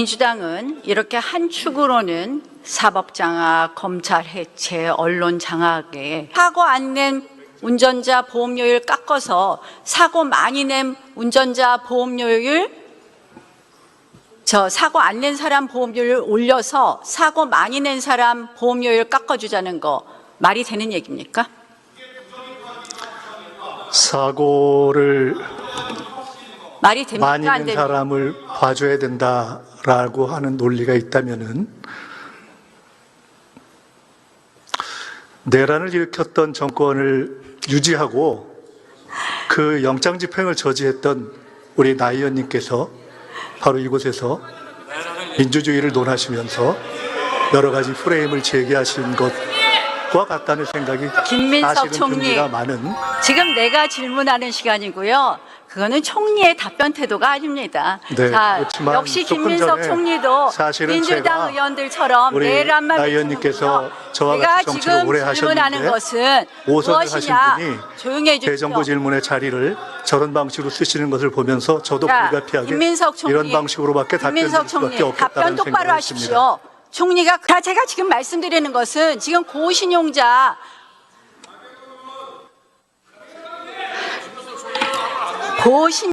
민주당은 이렇게 한 축으로는 사법 장악, 검찰 해체, 언론 장악에 사고 안 낸 운전자 보험료율 깎아서 사고 많이 낸 운전자 보험료율 저 사고 안 낸 사람 보험료를 올려서 사고 많이 낸 사람 보험료율 깎아주자는 거 말이 되는 얘기입니까? 사고를 말이 됩니까? 많이 안 낸 됩니까? 사람을 봐줘야 된다라고 하는 논리가 있다면은 내란을 일으켰던 정권을 유지하고 그 영장 집행을 저지했던 우리 나 의원님께서 바로 이곳에서 민주주의를 논하시면서 여러 가지 프레임을 제기하신 것 과 같다는 생각이 김민석 총리. 많은 지금 내가 질문하는 시간이고요. 그거는 총리의 답변 태도가 아닙니다. 네, 자, 역시 김민석 총리도 민주당 의원들처럼 내란만 나 의원님께서. 저와 제가 지금 오래 질문하는 것은 무엇이냐? 분이 조용히 해주십시오. 대정부 질문의 자리를 저런 방식으로 쓰시는 것을 보면서 저도 자, 불가피하게 김민석 총리, 이런 방식으로밖에 김민석 총리 수밖에 답변 똑바로. 하십시오. 총리가 자, 제가 지금 말씀드리는 것은 지금 고신용자 고신